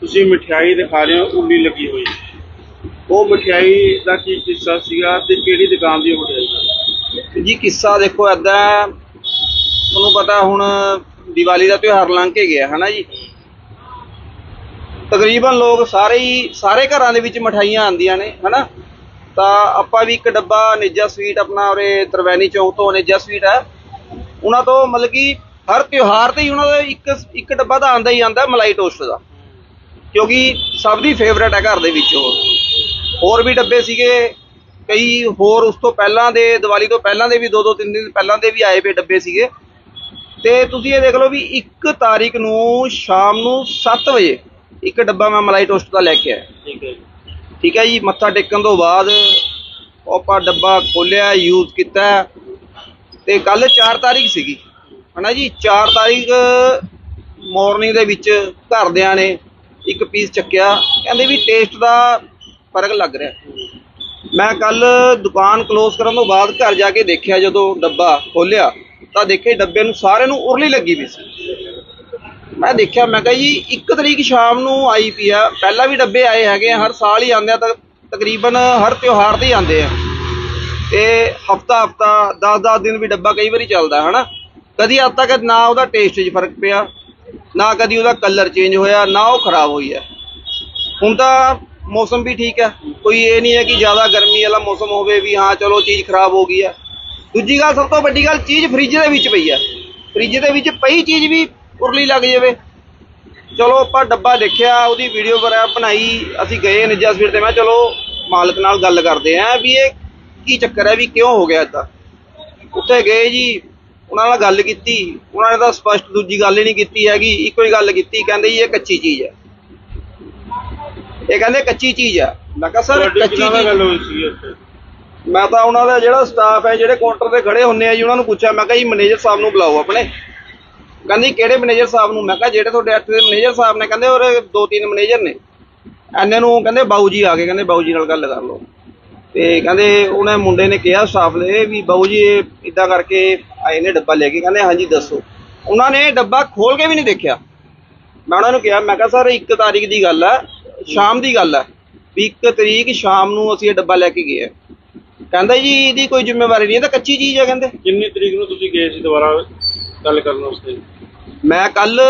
ਤੁਸੀਂ ਮਠਿਆਈ ਦਿਖਾ ਰਹੇ ਹੋ, ਉੱਲੀ ਲੱਗੀ ਹੋਈ। ਉਹ ਮਠਿਆਈ ਦਾ ਕੀ ਕਿੱਸਾ ਸੀਗਾ ਤੇ ਕਿਹੜੀ ਦੁਕਾਨ ਦੀ ਮਠਿਆਈ ਜੀ, ਕਿੱਸਾ ਦੇਖੋ, ਏਦਾਂ ਤੁਹਾਨੂੰ ਪਤਾ ਹੁਣ ਦੀਵਾਲੀ ਦਾ ਤਿਉਹਾਰ ਲੰਘ ਕੇ ਗਿਆ, ਹਨਾ ਜੀ? ਤਕਰੀਬਨ ਲੋਕ ਸਾਰੇ ਹੀ, ਸਾਰੇ ਘਰਾਂ ਦੇ ਵਿੱਚ ਮਠਾਈਆਂ ਆਉਂਦੀਆਂ ਨੇ, ਹਨਾ? ਤਾਂ ਆਪਾਂ ਵੀ ਇੱਕ ਡੱਬਾ, ਨਿੱਜਾ ਸਵੀਟ ਆਪਣਾ ਉਰੇ ਤਰਵੈਣੀ ਚੌਕ ਤੋਂ ਨਿੱਜਾ ਸਵੀਟ ਹੈ। ਉਹਨਾਂ ਤੋਂ ਮਤਲਬ ਕਿ ਹਰ ਤਿਉਹਾਰ ਤੇ ਹੀ ਉਹਨਾਂ ਦਾ ਇੱਕ ਇੱਕ ਡੱਬਾ ਤਾਂ ਆਂਦਾ ਹੀ ਆਂਦਾ ਮਲਾਈ ਟੋਸਟ ਦਾ। ਕਿਉਂਕਿ ਸਭ ਦੀ ਫੇਵਰੇਟ ਹੈ ਘਰ ਦੇ ਵਿੱਚ ਉਹ। ਹੋਰ ਵੀ ਡੱਬੇ ਸੀਗੇ ਕਈ ਹੋਰ ਉਸ ਤੋਂ ਪਹਿਲਾਂ ਦੇ ਦੀਵਾਲੀ ਤੋਂ ਪਹਿਲਾਂ ਦੇ ਵੀ ਦੋ ਦੋ ਤਿੰਨ ਦਿਨ ਪਹਿਲਾਂ ਦੇ ਵੀ ਆਏ ਪਏ ਡੱਬੇ ਸੀਗੇ। ਤੇ ਤੁਸੀਂ ਇਹ ਦੇਖ ਲਓ ਵੀ 1 ਤਾਰੀਖ ਨੂੰ ਸ਼ਾਮ ਨੂੰ 7 ਵਜੇ ਇੱਕ ਡੱਬਾ ਮੈਂ ਮਲਾਈ ਟੋਸਟ ਦਾ ਲੈ ਕੇ ਆਇਆ। ਠੀਕ ਹੈ ਜੀ। ਠੀਕ ਹੈ ਜੀ ਮੱਥਾ ਟੇਕਣ ਤੋਂ ਬਾਅਦ ਉਹ ਆਪਾਂ ਡੱਬਾ ਖੋਲਿਆ ਯੂਜ਼ ਕੀਤਾ। ਤੇ ਕੱਲ 4 ਤਾਰੀਖ ਸੀਗੀ। ਹਨਾ ਜੀ 4 ਤਾਰੀਖ ਮਾਰਨਿੰਗ ਦੇ ਵਿੱਚ ਘਰਦਿਆਂ ਨੇ ਇੱਕ ਪੀਸ ਚੱਕਿਆ। ਕਹਿੰਦੇ ਵੀ ਟੇਸਟ ਦਾ ਫ਼ਰਕ ਲੱਗ ਰਿਹਾ। ਮੈਂ ਕੱਲ ਦੁਕਾਨ ਕਲੋਜ਼ ਕਰਨ ਤੋਂ ਬਾਅਦ ਘਰ ਜਾ ਕੇ ਦੇਖਿਆ ਜਦੋਂ ਡੱਬਾ ਖੋਲਿਆ ਤਾਂ ਦੇਖੇ ਡੱਬੇ ਨੂੰ ਸਾਰੇ ਨੂੰ ਉਰਲੀ ਲੱਗੀ ਵੀ ਸੀ। ਮੈਂ ਦੇਖਿਆ ਮੈਂ ਕਿਹਾ ਜੀ 1 ਤਰੀਕ ਸ਼ਾਮ ਨੂੰ ਆਈ ਪਈ ਆ। ਪਹਿਲਾਂ ਵੀ ਡੱਬੇ ਆਏ ਹੈਗੇ ਆ, ਹਰ ਸਾਲ ਹੀ ਆਉਂਦੇ ਆ ਤਾਂ ਤਕਰੀਬਨ ਹਰ ਤਿਉਹਾਰ ਤੇ ਹੀ ਆਉਂਦੇ ਆ। ਤੇ ਹਫਤਾ ਹਫਤਾ 10-10 ਦਿਨ ਵੀ ਡੱਬਾ ਕਈ ਵਾਰੀ ਚੱਲਦਾ ਹਨਾ? ਕਦੀ ਅੱਜ ਤੱਕ ਨਾ ਉਹਦਾ ਟੇਸਟ 'ਚ ਫ਼ਰਕ ਪਿਆ, ਨਾ ਕਦੀ ਉਹਦਾ ਕਲਰ ਚੇਂਜ ਹੋਇਆ, ਨਾ ਉਹ ਖਰਾਬ ਹੋਈ ਹੈ। ਹੁਣ ਤਾਂ ਮੌਸਮ ਵੀ ਠੀਕ ਹੈ। ਕੋਈ ਇਹ ਨਹੀਂ ਹੈ ਕਿ ਜ਼ਿਆਦਾ ਗਰਮੀ ਵਾਲਾ ਮੌਸਮ ਹੋਵੇ ਵੀ ਹਾਂ, ਚਲੋ ਚੀਜ਼ ਖਰਾਬ ਹੋ ਗਈ ਹੈ। ਦੂਜੀ ਗੱਲ, ਸਭ ਤੋਂ ਵੱਡੀ ਗੱਲ, ਚੀਜ਼ ਫ੍ਰਿਜ ਦੇ ਵਿੱਚ ਪਈ ਹੈ। ਫ੍ਰਿਜ ਦੇ ਵਿੱਚ ਪਈ ਚੀਜ਼ ਵੀ ਉਰਲੀ ਲੱਗ ਜਾਵੇ। ਚਲੋ ਆਪਾਂ ਡੱਬਾ ਦੇਖਿਆ, ਉਹਦੀ ਵੀਡੀਓ ਵਗੈਰਾ ਬਣਾਈ, ਅਸੀਂ ਗਏ ਨਿੱਜਾ ਸਵੀਟ ਤੇ, ਮੈਂ ਚਲੋ ਮਾਲਕ ਨਾਲ ਗੱਲ ਕਰਦੇ ਆਂ ਵੀ ਇਹ ਕੀ ਚੱਕਰ ਹੈ, ਵੀ ਕਿਉਂ ਹੋ ਗਿਆ ਏਦਾਂ। ਉੱਥੇ ਗਏ ਜੀ ਉਹਨਾਂ ਨਾਲ ਗੱਲ ਕੀਤੀ ਉਹਨਾਂ ਨੇ ਤਾਂ ਸਪਸ਼ਟ ਦੂਜੀ ਗੱਲ ਹੀ ਨਹੀਂ ਕੀਤੀ ਹੈਗੀ ਇੱਕੋ ਹੀ ਗੱਲ ਕੀਤੀ ਕਹਿੰਦੇ ਜੀ ਇਹ ਕੱਚੀ ਚੀਜ਼ ਹੈ। ਇਹ ਕਹਿੰਦੇ ਕੱਚੀ ਚੀਜ਼ ਹੈ। ਮੈਂ ਕਿਹਾ ਸਰ ਕੱਚੀ ਚੀਜ਼ ਗੱਲ ਹੋਈ ਸੀ ਇੱਥੇ। ਮੈਂ ਤਾਂ ਉਹਨਾਂ ਦਾ ਜਿਹੜਾ ਸਟਾਫ ਹੈ ਜਿਹੜੇ ਕਾਊਂਟਰ ਤੇ ਖੜੇ ਹੁੰਨੇ ਆ ਜੀ ਉਹਨਾਂ ਨੂੰ ਪੁੱਛਿਆ ਮੈਂ ਕਿਹਾ ਜੀ ਮੈਨੇਜਰ ਸਾਹਿਬ ਨੂੰ ਬੁਲਾਓ ਆਪਣੇ। ਕਹਿੰਦੀ ਕਿਹੜੇ ਮੈਨੇਜਰ ਸਾਹਿਬ ਨੂੰ? ਮੈਂ ਕਿਹਾ ਜਿਹੜੇ ਤੁਹਾਡੇ ਇੱਥੇ ਦੇ ਮੈਨੇਜਰ ਸਾਹਿਬ ਨੇ ਕਹਿੰਦੇ ਔਰ ਦੋ ਤਿੰਨ ਮੈਨੇਜਰ ਨੇ। ਐਨੇ ਨੂੰ ਕਹਿੰਦੇ ਬਾਊ ਜੀ ਆ ਗਏ ਕਹਿੰਦੇ ਬਾਊ ਜੀ ਨਾਲ ਗੱਲ ਕਰ ਲਓ। ਤੇ ਕਹਿੰਦੇ ਉਹਨੇ ਮੁੰਡੇ ਨੇ ਕਿਹਾ ਸਟਾਫ ਨੇ ਵੀ ਬਾਊ ਜੀ ਇਹ ਇਦਾਂ ਕਰਕੇ ਆਏ ਨੇ ਡੱਬਾ ਲੈ ਕੇ ਕਹਿੰਦੇ ਹਾਂਜੀ ਦੱਸੋ। ਉਹਨਾਂ ਨੇ ਡੱਬਾ ਖੋਲ ਕੇ ਵੀ ਨਹੀਂ ਦੇਖਿਆ। ਮੈਂ ਉਹਨਾਂ ਨੂੰ ਕਿਹਾ ਮੈਂ ਕਿਹਾ ਸਰ 1 ਤਾਰੀਖ ਦੀ ਗੱਲ ਹੈ ਸ਼ਾਮ ਦੀ ਗੱਲ ਹੈ ਵੀ 1 ਤਰੀਕ ਸ਼ਾਮ ਨੂੰ ਅਸੀਂ ਇਹ ਡੱਬਾ ਲੈ ਕੇ ਗਏ ਆ ਕਹਿੰਦਾ ਜੀ ਇਹਦੀ ਕੋਈ ਜ਼ਿੰਮੇਵਾਰੀ ਨਹੀਂ ਇਹ ਤਾਂ ਕੱਚੀ ਚੀਜ਼ ਹੈ ਕਹਿੰਦੇ। ਕਿੰਨੀ ਤਰੀਕ ਨੂੰ ਤੁਸੀਂ ਗਏ ਸੀ ਦੁਬਾਰਾ ਗੱਲ ਕਰਨ ਵਾਸਤੇ? ਮੈਂ ਕੱਲ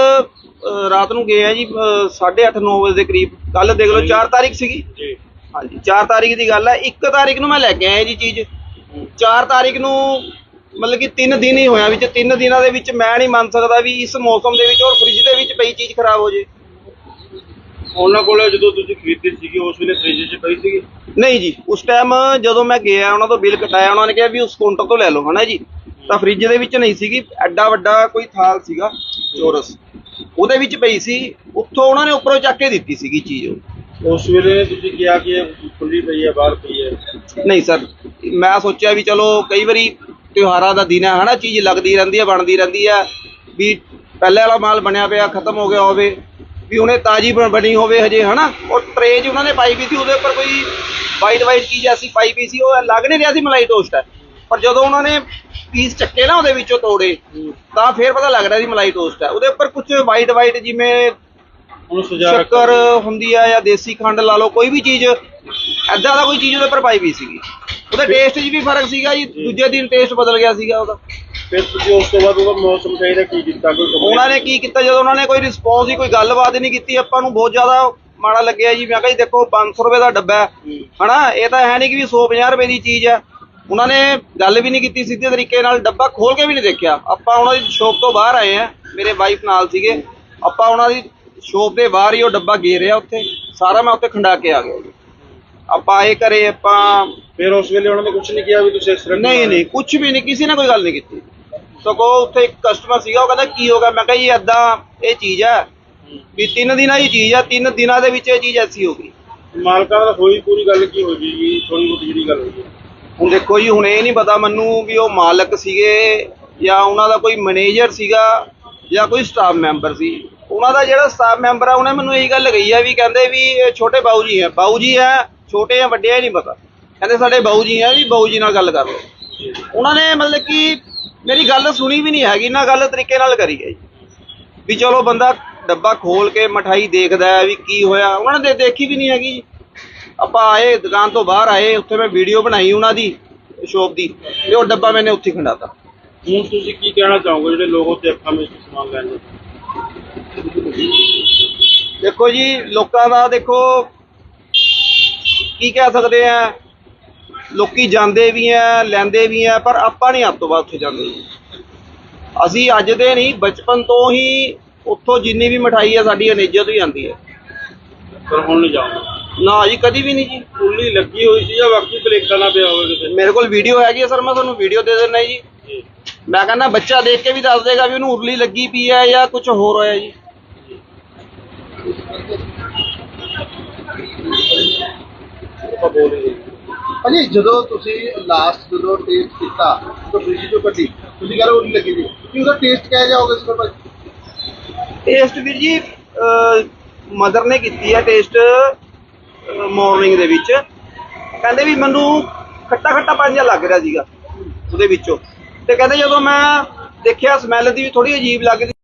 ਰਾਤ ਨੂੰ ਗਿਆ ਜੀ 8:30 9 ਵਜੇ ਦੇ ਕਰੀਬ। ਕੱਲ ਦੇਖ ਲਓ 4 ਤਾਰੀਖ ਸੀਗੀ। ਜੀ। ਹਾਂਜੀ 4 ਤਾਰੀਖ ਦੀ ਗੱਲ ਹੈ। 1 ਤਾਰੀਖ ਨੂੰ ਮੈਂ ਲੈ ਕੇ ਆਇਆ ਜੀ ਚੀਜ਼। 4 ਤਾਰੀਖ ਨੂੰ ਮਤਲਬ ਕਿ 3 ਦਿਨ ਹੀ ਹੋਇਆ ਵਿੱਚ 3 ਦਿਨਾਂ ਦੇ ਵਿੱਚ ਮੈਂ ਨਹੀਂ ਮੰਨ ਸਕਦਾ ਵੀ ਇਸ ਮੌਸਮ ਦੇ ਵਿੱਚ ਔਰ ਫ੍ਰਿਜ ਦੇ ਵਿੱਚ ਪਈ ਚੀਜ਼ ਖਰਾਬ ਹੋ ਜੇ। ਉਹਨਾਂ ਕੋਲ ਜਦੋਂ ਤੁਸੀਂ ਖਰੀਦੀ ਸੀਗੀ ਉਸ ਵੇਲੇ ਫ੍ਰਿਜ 'ਚ ਪਈ ਸੀਗੀ? ਨਹੀਂ ਜੀ ਉਸ ਟਾਈਮ ਜਦੋਂ ਮੈਂ ਗਿਆ ਉਹਨਾਂ ਤੋਂ ਬਿੱਲ ਕਟਾਇਆ ਉਹਨਾਂ ਨੇ ਕਿਹਾ ਵੀ ਉਸ ਕਾਊਂਟਰ ਤੋਂ ਲੈ ਲਓ ਹਨਾ ਜੀ? ਤਾਂ ਫ੍ਰਿਜ ਦੇ ਵਿੱਚ ਨਹੀਂ ਸੀਗੀ ਐਡਾ ਵੱਡਾ ਕੋਈ ਥਾਲ ਸੀਗਾ ਚੋਰਸ। ਉਹਦੇ ਵਿੱਚ ਪਈ ਸੀ ਉੱਥੋਂ ਉਹਨਾਂ ਨੇ ਉੱਪਰੋਂ ਚੱਕ ਕੇ ਦਿੱਤੀ ਸੀਗੀ ਚੀਜ਼ ਉਸ ਵੇਲੇ ਤੁਸੀਂ ਕਿਹਾ ਕਿ ਇਹ ਖੁੱਲੀ ਪਈ ਹੈ ਬਾਹਰ ਪਈ ਹੈ। ਨਹੀਂ ਸਰ ਮੈਂ ਸੋਚਿਆ ਵੀ ਚਲੋ ਕਈ ਵਾਰੀ ਤਿਉਹਾਰਾਂ ਦਾ ਦਿਨ ਹੈ ਹਨਾ ਚੀਜ਼ ਲੱਗਦੀ ਰਹਿੰਦੀ ਹੈ ਬਣਦੀ ਰਹਿੰਦੀ ਹੈ ਵੀ ਪਹਿਲੇ ਵਾਲਾ ਮਾਲ ਬਣਿਆ ਪਿਆ ਖਤਮ ਹੋ ਗਿਆ ਹੋਵੇ ਵੀ ਉਹਨੇ ਤਾਜੀ ਬਣ- ਹੋਵੇ ਹਜੇ ਹਨਾ ਉਹ ਟਰੇ 'ਚ ਉਹਨਾਂ ਨੇ ਪਾਈ ਵੀ ਸੀ ਉਹਦੇ ਉੱਪਰ ਕੋਈ ਵਾਈਟ ਵਾਈਟ ਚੀਜ਼ ਐਸੀ ਪਾਈ ਵੀ ਸੀ ਉਹ ਲੱਗ ਨਹੀਂ ਰਿਹਾ ਸੀ ਮਲਾਈ ਟੋਸਟ ਹੈ। ਪਰ ਜਦੋਂ ਉਹਨਾਂ ਨੇ ਪੀਸ ਚੱਕੇ ਨਾ ਉਹਦੇ ਵਿੱਚੋਂ ਤੋੜੇ ਤਾਂ ਫੇਰ ਪਤਾ ਲੱਗ ਰਿਹਾ ਸੀ ਮਲਾਈ ਟੋਸਟ ਹੈ। ਉਹਦੇ ਉੱਪਰ ਕੁਝ ਵਾਈਟ ਵਾਈਟ ਜਿਵੇਂ ਉਹਨੂੰ ਸਜਾ ਸ਼ੱਕਰ ਹੁੰਦੀ ਆ ਜਾਂ ਦੇਸੀ ਖੰਡ ਲਾ ਲਓ ਕੋਈ ਵੀ ਚੀਜ਼ ਐਦਾਂ ਦਾ ਕੋਈ ਚੀਜ਼ ਉਹਦੇ ਉੱਪਰ ਪਾਈ ਵੀ ਸੀਗੀ। ਉਹਦੇ ਟੇਸਟ 'ਚ ਵੀ ਫ਼ਰਕ ਸੀਗਾ ਜੀ ਦੂਜੇ ਦਿਨ ਟੇਸਟ ਬਦਲ ਗਿਆ ਸੀਗਾ ਉਹਦਾ। ਫਿਰ ਤੁਸੀਂ ਉਸ ਤੋਂ ਬਾਅਦ ਉਹਦਾ ਮੌਸਮ ਚਾਹੀਦਾ ਕੀ ਕੀਤਾ ਕੋਈ complaint? ਉਹਨਾਂ ਨੇ ਕੀ ਕੀਤਾ ਜਦੋਂ ਉਹਨਾਂ ਨੇ ਕੋਈ ਰਿਸਪੌਂਸ ਹੀ ਕੋਈ ਗੱਲਬਾਤ ਹੀ ਨਹੀਂ ਕੀਤੀ ਆਪਾਂ ਨੂੰ ਬਹੁਤ ਜ਼ਿਆਦਾ ਮਾੜਾ ਲੱਗਿਆ ਜੀ। ਮੈਂ ਕਿਹਾ ਜੀ ਦੇਖੋ 500 ਰੁਪਏ ਦਾ ਡੱਬਾ ਹੈ। ਹੂੰ। ਹਨਾ ਇਹ ਤਾਂ ਹੈ ਨਹੀਂ ਕਿ ਵੀ 150 ਰੁਪਏ ਦੀ ਚੀਜ਼ ਹੈ। ਉਹਨਾਂ ਨੇ ਗੱਲ ਵੀ ਨਹੀਂ ਕੀਤੀ ਸਿੱਧੇ ਤਰੀਕੇ ਨਾਲ ਡੱਬਾ ਖੋਲ ਕੇ ਵੀ ਨਹੀਂ ਦੇਖਿਆ। ਆਪਾਂ ਉਹਨਾਂ ਦੀ ਸ਼ੋਪ ਤੋਂ ਬਾਹਰ ਆਏ ਆ ਮੇਰੇ ਵਾਈਫ ਨਾਲ ਸੀਗੇ। ਆਪਾਂ ਉਹਨਾਂ ਦੀ ਸ਼ੋਪ ਦੇ ਬਾਹਰ ਹੀ ਉਹ ਡੱਬਾ ਗੇਰਿਆ ਉੱਥੇ। ਸਾਰਾ ਮੈਂ ਉੱਥੇ ਖੰਡਾ ਕੇ ਆ ਗਿਆ ਜੀ। ਆਪਾਂ ਇਹ ਕਰੇ ਆਪਾਂ ਫਿਰ ਉਸ ਵੇਲੇ ਉਹਨਾਂ ਨੇ ਕੁਝ ਨਹੀਂ ਕਿਹਾ ਵੀ ਤੁਸੀਂ ਇਸ ਤਰ੍ਹਾਂ ਨਹੀਂ ਨਹੀਂ ਕੁਝ ਵੀ ਨਹੀਂ ਕਿਸੇ ਨੇ ਕੋਈ ਗੱਲ ਨਹੀਂ ਕੀਤੀ। ਸਗੋਂ ਉੱਥੇ ਇੱਕ ਕਸਟਮਰ ਸੀਗਾ ਉਹ ਕਹਿੰਦਾ ਕੀ ਹੋ ਗਿਆ? ਮੈਂ ਕਿਹਾ ਜੀ ਏਦਾਂ ਇਹ ਚੀਜ਼ ਹੈ ਵੀ ਤਿੰਨ ਦਿਨਾਂ ਦੀ ਚੀਜ਼ ਹੈ ਤਿੰਨ ਦਿਨਾਂ ਦੇ ਵਿੱਚ ਇਹ ਚੀਜ਼ ਐਸੀ ਹੋ ਗਈ। ਮਾਲਕਾਂ ਨਾਲ ਹੋਈ ਪੂਰੀ ਗੱਲ ਕੀ ਹੋਈ ਜੀ? ਥੋੜੀ ਬਹੁਤੀ ਜਿਹੜੀ ਗੱਲ ਹੋਈ ਹੈ ਹੁਣ ਦੇਖੋ ਜੀ ਹੁਣ ਇਹ ਨਹੀਂ ਪਤਾ ਮੈਨੂੰ ਵੀ ਉਹ ਮਾਲਕ ਸੀਗੇ ਜਾਂ ਉਹਨਾਂ ਦਾ ਕੋਈ ਮੈਨੇਜਰ ਸੀਗਾ ਜਾਂ ਕੋਈ ਸਟਾਫ ਮੈਂਬਰ ਸੀ। ਉਹਨਾਂ ਦਾ ਜਿਹੜਾ ਸਟਾਫ ਮੈਂਬਰ ਆ, ਉਹਨੇ ਮੈਨੂੰ ਇਹੀ ਗੱਲ ਕਹੀ ਆ ਵੀ ਕਹਿੰਦੇ ਵੀ ਇਹ ਛੋਟੇ ਬਾਊ ਜੀ ਹੈ। ਬਾਊ ਜੀ ਹੈ, ਛੋਟੇ ਜਾਂ ਵੱਡੇ ਆ ਨਹੀਂ ਪਤਾ। ਕਹਿੰਦੇ ਸਾਡੇ ਬਾਊ ਜੀ ਹੈ, ਵੀ ਬਾਊ ਜੀ ਨਾਲ ਗੱਲ ਕਰ ਲਓ। ਉਹਨਾਂ ਨੇ ਮਤਲਬ ਕਿ ਮੇਰੀ ਗੱਲ ਸੁਣੀ ਵੀ ਨਹੀਂ ਹੈਗੀ ਨਾ ਗੱਲ ਤਰੀਕੇ ਨਾਲ ਕਰੀ ਹੈ ਵੀ ਚਲੋ ਬੰਦਾ ਡੱਬਾ ਖੋਲ ਕੇ ਮਠਾਈ ਦੇਖਦਾ ਹੈ ਵੀ ਕੀ ਹੋਇਆ। ਉਹਨਾਂ ਨੇ ਦੇਖੀ ਵੀ ਨਹੀਂ ਹੈਗੀ ਜੀ। ਆਪਾਂ ਆਏ, ਦੁਕਾਨ ਤੋਂ ਬਾਹਰ ਆਏ, ਉੱਥੇ ਮੈਂ ਵੀਡੀਓ ਬਣਾਈ ਉਹਨਾਂ ਦੀ, ਸ਼ੋਪ ਦੀ, ਤੇ ਉਹ ਡੱਬਾ ਮੈਨੇ ਉੱਥੇ ਹੀ ਖੰਡਾਤਾ। ਹੁਣ ਤੁਸੀਂ ਕੀ ਕਹਿਣਾ ਚਾਹੋਗੇ ਜਿਹੜੇ ਲੋਕ ਉੱਥੇ ਅੱਖਾਂ ਵਿੱਚ ਸਮਾਨ ਲੈਣ ਦੇਖੋ ਜੀ ਲੋਕਾਂ ਦਾ ਦੇਖੋ ਕੀ ਕਹਿ ਸਕਦੇ ਆ? ਲੋਕੀ ਜਾਂਦੇ ਵੀ ਆ ਲੈਂਦੇ ਵੀ ਆ ਪਰ ਆਪਾਂ ਨਹੀਂ ਆਪ ਤੋਂ ਬਾਅਦ ਉੱਥੇ ਜਾਂਦੇ। ਅਸੀਂ ਅੱਜ ਦੇ ਨਹੀਂ ਬਚਪਨ ਤੋਂ ਹੀ ਉੱਥੋਂ ਜਿੰਨੀ ਵੀ ਮਠਾਈ ਆ ਸਾਡੀ ਅਨੇਜਾ ਤੋਂ ਹੀ ਆਉਂਦੀ ਹੈ ਪਰ ਹੁਣ ਨਹੀਂ ਜਾਊਂਗਾ ਨਾ ਜੀ ਕਦੀ ਵੀ ਨਹੀਂ ਜੀ। ਉੱਲੀ ਲੱਗੀ ਹੋਈ ਸੀ ਜਾਂ ਬਾਕੀ ਭਲੇਖਾ ਨਾ ਪਿਆ ਹੋਵੇ ਕਿਸੇ ਮੇਰੇ ਕੋਲ ਵੀਡੀਓ ਹੈਗੀ ਹੈ ਸਰ ਮੈਂ ਤੁਹਾਨੂੰ ਵੀਡੀਓ ਦੇ ਦਿੰਦਾ ਜੀ। ਮੈਂ ਕਹਿੰਦਾ ਬੱਚਾ ਦੇਖ ਕੇ ਵੀ ਦੱਸ ਦੇਗਾ ਵੀ ਉਹਨੂੰ ਉਰਲੀ ਲੱਗੀ ਪਈ ਹੈ ਜਾਂ ਕੁਝ ਹੋਰ ਹੋਇਆ ਜੀ। ਭਾਜੀ, ਜਦੋਂ ਤੁਸੀਂ ਲਾਸਟ ਜਦੋਂ ਟੇਸਟ ਕੀਤਾ ਤਾਂ ਫ੍ਰਿਜ ਚੋਂ ਕੱਢੀ, ਤੁਸੀਂ ਕਹਿੰਦੇ ਉਹ ਲੱਗੀ ਸੀ ਕੀ ਉਹਦਾ ਟੇਸਟ ਕਿਹਾ ਜਾਓਗੇ ਇਸ ਪਰ ਟੇਸਟ ਵੀਰ ਜੀ ਮਦਰ ਨੇ ਕੀਤੀ ਹੈ ਟੇਸਟ ਮਾਰਨਿੰਗ ਦੇ ਵਿੱਚ। ਕਹਿੰਦੇ ਵੀ ਮੈਨੂੰ ਖੱਟਾ ਖੱਟਾ ਪਾਣੀ ਜਿਹਾ ਲੱਗ ਰਿਹਾ ਸੀਗਾ ਉਹਦੇ ਵਿੱਚੋਂ। ਤੇ ਕਹਿੰਦੇ ਜਦੋਂ ਮੈਂ ਦੇਖਿਆ ਸਮੈਲ ਦੀ ਵੀ ਥੋੜੀ ਅਜੀਬ ਲੱਗਦੀ